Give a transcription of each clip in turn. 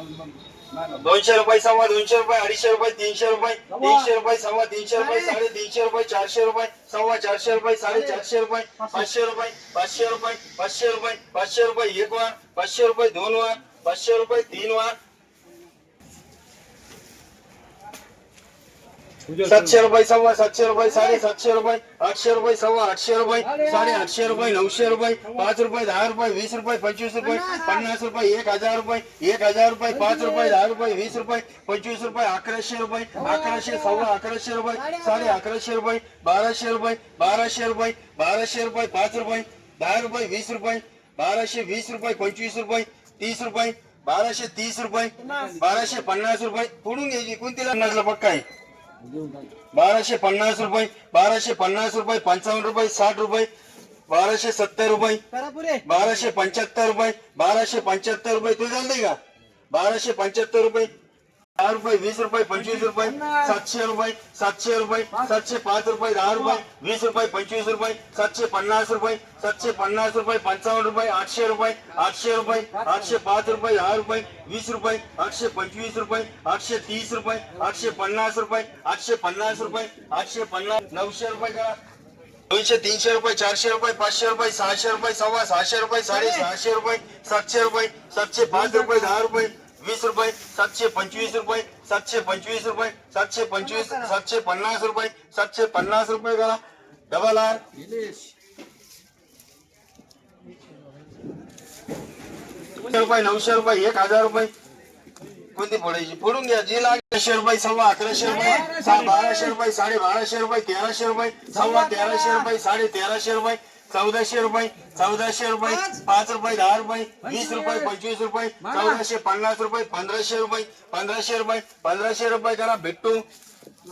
दोनशे रुपये सव्वा दोनशे रुपये अडीचशे रुपये तीनशे रुपये तीनशे रुपये सव्वा तीनशे रुपये साडे तीनशे रुपये चारशे रुपये सव्वा चारशे रुपये साडे चारशे रुपये पाचशे रुपये पाचशे रुपये पाचशे रुपये पाचशे रुपये एक वार पाचशे रुपये दोन वार पाचशे रुपये तीन वार सातशे रुपये सव्वा सातशे रुपये साडे सातशे रुपये आठशे रुपये सव्वा आठशे रुपये साडे आठशे रुपये नऊशे रुपये पाच रुपये दहा रुपये वीस रुपये पंचवीस रुपये पन्नास. रुपये एक हजार रुपये एक हजार रुपये पाच रुपये दहा रुपये वीस रुपये पंचवीस रुपये अकराशे रुपये अकराशे सव्वा अकराशे रुपये साडे अकराशे रुपये बाराशे रुपये बाराशे रुपये बाराशे रुपये पाच रुपये दहा रुपये वीस रुपये बाराशे वीस रुपये पंचवीस रुपये तीस रुपये बाराशे तीस रुपये बाराशे पन्नास रुपये. पुढून घ्यायची. कोणतीला पन्नासला पक्का आहे? बाराशे पन्नास रुपये बाराशे पन्नास रुपये पंचावन्न रुपये साठ रुपये बाराशे सत्तर रुपये बाराशे पंच्याहत्तर रुपये बाराशे पंच्याहत्तर रुपये. तुला चालतंय का? बाराशे पंच्याहत्तर रुपये. दहा रुपये वीस रुपये पंचवीस रुपये सातशे रुपये सातशे रुपये सातशे पाच रुपये दहा रुपये वीस रुपये पंचवीस रुपये सातशे पन्नास रुपये सातशे पन्नास रुपये पंचावन्न रुपये आठशे रुपये आठशे रुपये आठशे पाच रुपये दहा रुपये वीस रुपये आठशे पंचवीस रुपये आठशे तीस रुपये आठशे पन्नास रुपये आठशे पन्नास रुपये आठशे पन्नास नऊशे रुपये करा. दोनशे तीनशे रुपये चारशे रुपये पाचशे रुपये सहाशे रुपये सव्वा सहाशे रुपये साडे सहाशे रुपये सातशे रुपये सातशे पाच रुपये दहा रुपये वीस रुपये सातशे पंचवीस रुपये सातशे पंचवीस रुपये सातशे पंचवीस सातशे पन्नास रुपये सातशे पन्नास रुपये करा. Double R. नऊशे रुपये नऊशे रुपये एक हजार रुपये. कोणती फोडायची? फोडून घ्या. जी लागेल अकराशे रुपये सव्वा अकराशे रुपये. बाराशे रुपये साडे बाराशे रुपये तेराशे रुपये सव्वा तेराशे रुपये साडे तेराशे रुपये. चौदाशे रुपये चौदाशे रुपये पाच. रुपये दहा रुपये वीस रुपये पंचवीस रुपये चौदाशे पन्नास रुपये पंधराशे रुपये पंधराशे रुपये पंधराशे रुपये करा भेटू.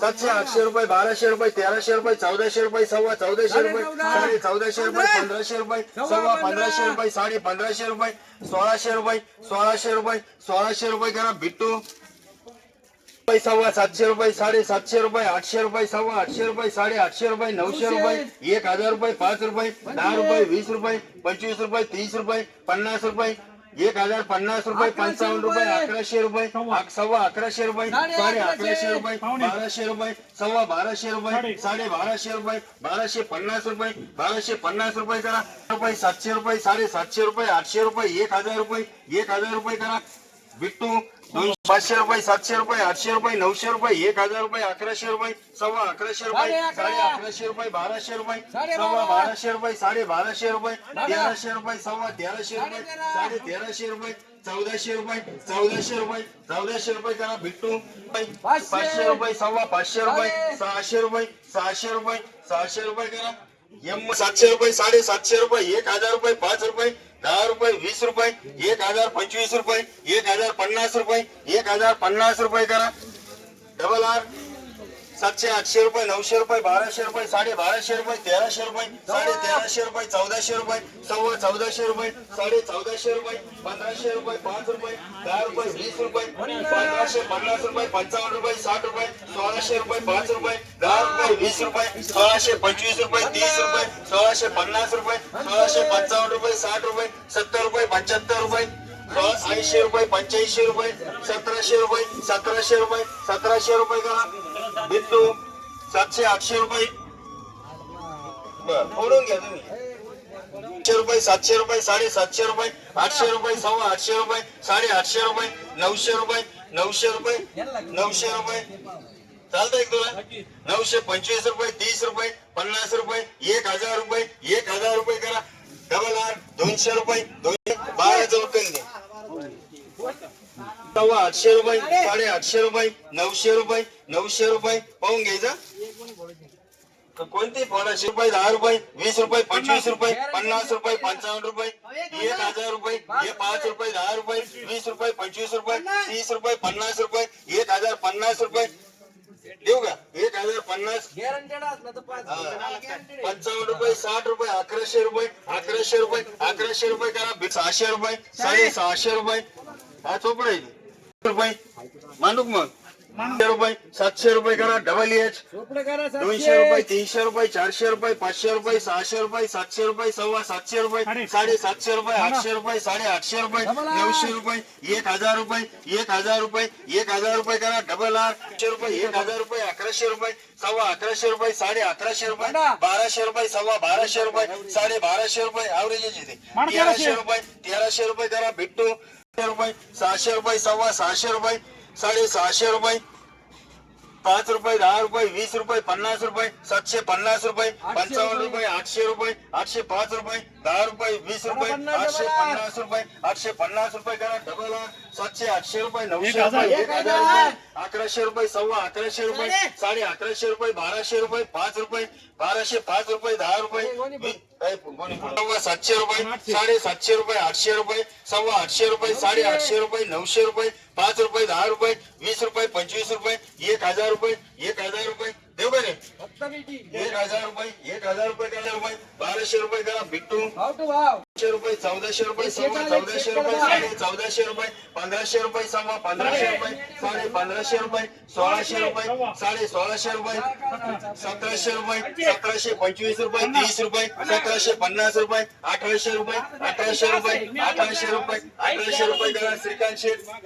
सातशे आठशे रुपये बाराशे रुपये तेराशे रुपये चौदाशे रुपये सव्वा चौदाशे रुपये साडे चौदाशे रुपये पंधराशे रुपये सव्वा पंधराशे रुपये साडे पंधराशे रुपये सोळाशे रुपये सोळाशे रुपये सोळाशे रुपये करा बिट्टू रुपये सव्वा सातशे रुपये साडे सातशे रुपये आठशे रुपये सव्वा आठशे रुपये साडे आठशे रुपये नऊशे रुपये एक हजार रुपये पाच रुपये दहा रुपये वीस रुपये पंचवीस रुपये तीस रुपये पन्नास रुपये एक हजार पन्नास रुपये पंचावन्न रुपये अकराशे रुपये सव्वा. अकराशे रुपये साडे अकराशे. रुपये बाराशे रुपये सव्वा बाराशे रुपये साडे बाराशे रुपये बाराशे पन्नास रुपये बाराशे पन्नास रुपये करा. रुपये सातशे रुपये साडे सातशे रुपये आठशे रुपये एक हजार रुपये एक हजार रुपये करा. बिट्टू दोनशे पाचशे रुपये सातशे रुपये आठशे रुपये नऊशे रुपये एक हजार रुपये अकराशे रुपये सव्वा अकराशे रुपये साडे अकराशे रुपये बाराशे रुपये सव्वा बाराशे रुपये साडे बाराशे रुपये तेराशे रुपये सव्वा तेराशे रुपये साडे तेराशे रुपये चौदाशे रुपये चौदाशे रुपये चौदाशे रुपये करा बिट्टू पाचशे. रुपये सव्वा पाचशे रुपये सहाशे रुपये सहाशे रुपये सहाशे रुपये करा एम सातशे रुपये साडे सातशे रुपये एक हजार रुपये पाच रुपये दहा रुपये वीस रुपये एक हजार पंचवीस रुपये एक हजार पन्नास रुपये एक हजार पन्नास रुपये करा. डबल आर सातशे आठशे रुपये नऊशे रुपये बाराशे रुपये साडे बाराशे रुपये तेराशे रुपये साडे तेराशे रुपये चौदाशे रुपये सव्वा चौदाशे रुपये साडे चौदाशे रुपये पंधराशे रुपये पाच रुपये दहा रुपये वीस रुपये पंधराशे पन्नास रुपये पंचावन्न रुपये साठ रुपये सोळाशे रुपये पाच रुपये दहा रुपये वीस रुपये सोळाशे पंचवीस रुपये तीस रुपये सोळाशे पन्नास रुपये सोळाशे पंचावन्न रुपये साठ रुपये सत्तर रुपये पंच्याहत्तर रुपये. ऐंशी रुपये पंच्याऐंशी रुपये सतराशे रुपये सतराशे रुपये सतराशे रुपये करा. बिंदू सातशे आठशे रुपये. फोडून घ्या तुम्ही. आठशे रुपये सातशे रुपये साडे सातशे रुपये आठशे रुपये सव्वा आठशे रुपये साडे आठशे रुपये नऊशे रुपये नऊशे रुपये नऊशे रुपये. चालतंय तुला? नऊशे पंचवीस रुपये तीस रुपये पन्नास रुपये एक हजार रुपये एक हजार रुपये करा. डबल आर दोनशे रुपये दोनशे बारा दे. सव्वा आठशे रुपये साडे आठशे रुपये नऊशे रुपये नऊशे रुपये. पाहून घ्यायचा? कोणती? पन्नास रुपये दहा रुपये वीस रुपये पंचवीस रुपये पन्नास रुपये पंचावन्न रुपये एक हजार रुपये हे पाच रुपये दहा रुपये वीस रुपये पंचवीस रुपये तीस रुपये पन्नास रुपये एक हजार पन्नास रुपये देऊ का एक हजार पन्नास पंचावन्न रुपये साठ रुपये अकराशे रुपये अकराशे रुपये अकराशे रुपये करा सहाशे रुपये साडे सहाशे रुपये. हा चोपडा. रुपये. मांडू का मग. रुपये सातशे रुपये करा डबल एच दोनशे रुपये तीनशे रुपये चारशे रुपये पाचशे रुपये सहाशे रुपये सातशे रुपये सव्वा सातशे रुपये साडे सातशे रुपये आठशे रुपये साडे आठशे रुपये नऊशे रुपये एक हजार रुपये एक हजार रुपये एक हजार रुपये करा डबल आर आठशे रुपये एक हजार रुपये अकराशे रुपये सव्वा अकराशे रुपये साडे अकराशे रुपये बाराशे रुपये सव्वा बाराशे रुपये साडे बाराशे रुपये ॲव्हरेज येते. तेराशे रुपये तेराशे रुपये करा बिट्टू. रुपये सहाशे रुपये सव्वा सहाशे रुपये साडे सहाशे रुपये पाच रुपये दहा रुपये वीस रुपये पन्नास रुपये सातशे पन्नास रुपये पंचावन्न रुपये आठशे रुपये आठशे पाच रुपये. दहा रुपये वीस रुपये आठशे पन्नास रुपये आठशे पन्नास रुपये करा डबल सातशे आठशे रुपये नऊशे रुपये एक हजार रुपये अकराशे रुपये सव्वा अकराशे रुपये साडे अकराशे रुपये बाराशे रुपये पाच रुपये बाराशे पाच रुपये दहा रुपये सातशे रुपये साडे सातशे रुपये आठशे रुपये सव्वा आठशे रुपये साडे आठशे रुपये नऊशे रुपये पाच रुपये दहा रुपये वीस रुपये पंचवीस रुपये एक हजार रुपये एक हजार रुपये. देऊ का रे? एक हजार रुपये एक हजार रुपये रुपये. बाराशे रुपये करा बिट्टू रुपये चौदाशे रुपये सव्वा चौदाशे रुपये साडे चौदाशे रुपये पंधराशे रुपये सव्वा पंधराशे रुपये साडे पंधराशे रुपये सोळाशे रुपये साडे सोळाशे रुपये सतराशे रुपये सतराशे पंचवीस रुपये तीस रुपये सतराशे पन्नास रुपये अठराशे रुपये अठराशे रुपये अठराशे रुपये अठराशे रुपये करा श्रीकांत शेठ.